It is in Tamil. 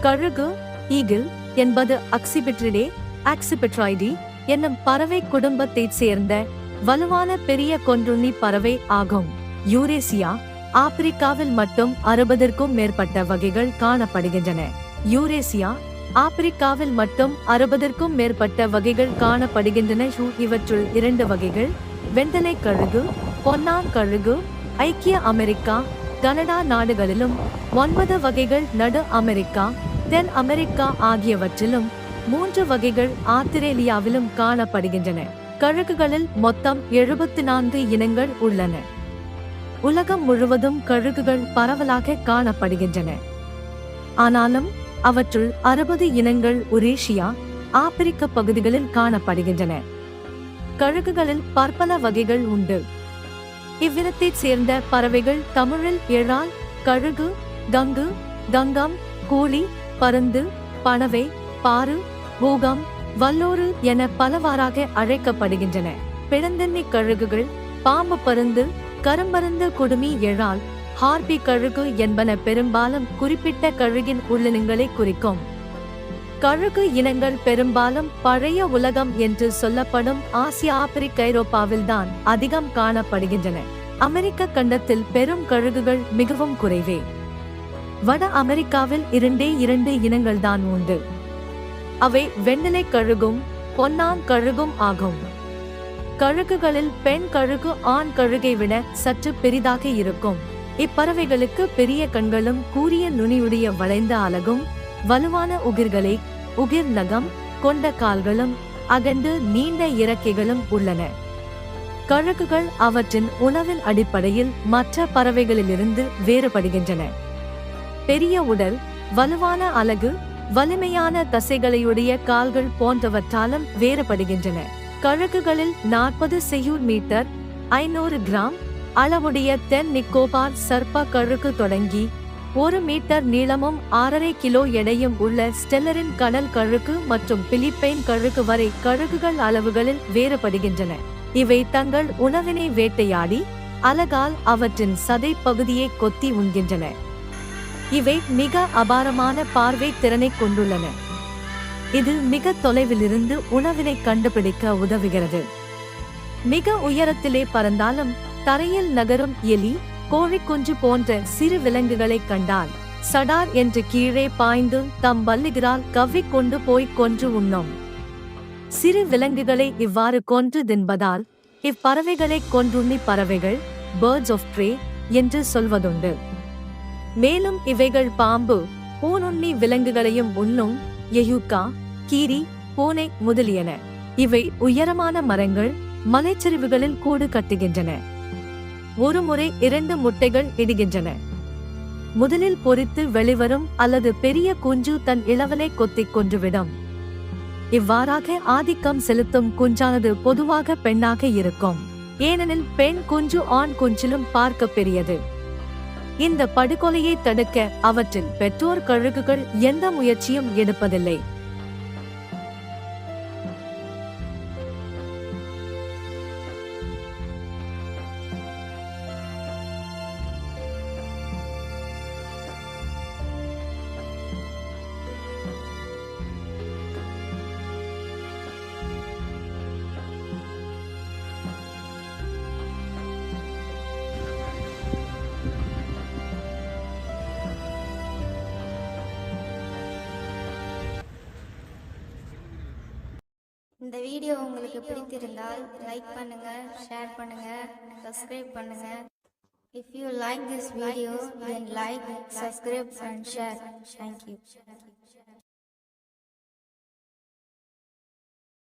கழுகு ஈகிள் என்பது அக்சிபிட்ரிடே ஆக்சிபிட்ராய்டி என்னும் பறவை குடும்பத்தைச் சேர்ந்த வலுவான பெரிய கொன்றுண்ணி பறவை ஆகும். யூரேசியா ஆப்பிரிக்காவில் மட்டும் அறுபதற்கும் மேற்பட்ட வகைகள் காணப்படுகின்றன. யூரேசியா ஆப்பிரிக்காவில் மட்டும் அறுபதற்கும் மேற்பட்ட வகைகள் காணப்படுகின்றன. இவற்றுள் இரண்டு வகைகள் வெந்தலை கழுகு பொன்னாங் கழுகு ஐக்கிய அமெரிக்கா கனடா நாடுகளிலும் ஒன்பது வகைகள் நடு அமெரிக்கா தென் அமெரிக்கா ஆகியவற்றிலும் மூன்று வகைகள் ஆத்திரேலியாவிலும் காணப்படுகின்றன. கழுகுகளில் மொத்தம் எழுபத்தி நான்கு இனங்கள் உள்ளன. உலகம் முழுவதும் கழுகுகள் பரவலாக காணப்படுகின்றன. ஆனாலும் அவற்றுள் அறுபது இனங்கள் உரேஷியா ஆப்பிரிக்க பகுதிகளில் காணப்படுகின்றன. கழுகுகளில் பற்பல வகைகள் உண்டு. இவ்வினத்தைச் சேர்ந்த பறவைகள் தமிழில் எழால் கழுகு கங்கு கங்கம் கூலி பருந்து பனவை பாரு பூகம் வல்லோறு என பலவாறாக அழைக்கப்படுகின்றன. பிழந்தெண்ணி கழுகுகள் பாம்பு பருந்து கரும்பருந்து குடுமி எழால் ஹார்பி கழுகு என்பன பெரும்பாலும் குறிப்பிட்ட கழுகின் உள்ளினங்களை குறிக்கும். கழுகு இனங்கள் பெரும்பாலும் பழைய உலகம் என்று சொல்லப்படும் ஆசிய ஆப்பிரிக்க ஐரோப்பாவில்தான் அதிகம் காணப்படுகின்றன. அமெரிக்க கண்டத்தில் பெரும் கழுகுகள் மிகவும் குறைவே. வட அமெரிக்காவில் இரண்டே இரண்டு இனங்கள்தான் உண்டு. அவை வெண்ணிலை கழுகும் பொன்னாங் கழுகும் ஆகும். கழுகுகளில் பெண் கழுகு ஆண் கழுகை விட சற்று பெரிதாக இருக்கும். இப்பறவைகளுக்கு பெரிய கண்களும் கூரிய நுனியுடைய வளைந்த அலகும் வலுவான உகிர்களை உகிர் நகம் கொண்ட கால்களும் அகண்டு நீண்ட இறக்கைகளும் உள்ளன. கழுகுகள் அவற்றின் உணவின் அடிப்படையில் மற்ற பறவைகளிலிருந்து வேறுபடுகின்றன. பெரிய உடல் வலுவான அலகு வலிமையான தசைகளையுடைய கால்கள் போன்றவற்றாலும் வேறுபடுகின்றன. கழகுகளில் நாற்பது செய்யூர் மீட்டர் ஐநூறு கிராம் அளவுடைய தென் நிக்கோபார் சர்ப்ப கழுகு தொடங்கி ஒரு மீட்டர் நீளமும் ஆறரை கிலோ எடையும் உள்ள ஸ்டெல்லரின் கடல் கழுகு மற்றும் பிலிப்பைன் கழுகு வரை கழுகுகள் அளவுகளில் வேறுபடுகின்றன. இவை தங்கள் உணவினை வேட்டையாடி அலகால் அவற்றின் சதை பகுதியை கொத்தி உண்கின்றன. இவை மிக அபாரமான பார்வை திறனை கொண்டுள்ளன. இது மிக தொலைவிலிருந்து உணவினை கண்டுபிடிக்க உதவுகிறது. மிக உயரத்திலே பறந்தாலும் தரையில் நகரும் எலி கோழிக்குஞ்சு போன்ற சிறு விலங்குகளை கண்டால் சடார் என்று கீழே பாய்ந்து தம் வல்லுகிறால் கவ்விக் கொண்டு போய் கொன்று உண்ணும். சிறு விலங்குகளை இவ்வாறு கொன்று தின்பதால் இப்பறவைகளை கொன்றுண்ணி பறவைகள் பேர்ட்ஸ் ஆஃப் ப்ரே என்று சொல்வதுண்டு. மேலும் இவைகள் பாம்பு பூனுண்ணி விலங்குகளையும் உண்ணும் எயுக்கா கீரி பூனை முதலியன. இவை உயரமான மரங்கள் மலைச்சரிவுகளில் கூடு கட்டுகின்றன. ஒரு முறை இரண்டு முட்டைகள் இடுகின்றன. முதலில் பொரித்து வெளிவரும் அல்லது பெரிய குஞ்சு தன் இளவலை கொத்திக் கொன்றுவிடும். இவ்வாறாக ஆதிக்கம் செலுத்தும் குஞ்சானது பொதுவாக பெண்ணாக இருக்கும். ஏனெனில் பெண் குஞ்சு ஆண் குஞ்சிலும் பார்க்க பெரியது. இந்த படுகொலையை தடுக்க அவற்றின் பெற்றோர் கழுகுகள் எந்த முயற்சியும் எடுப்பதில்லை. இந்த வீடியோ உங்களுக்கு பிடித்திருந்தால் லைக் பண்ணுங்க ஷேர் பண்ணுங்க சப்ஸ்கிரைப் பண்ணுங்க. If you like this video then like subscribe and share thank you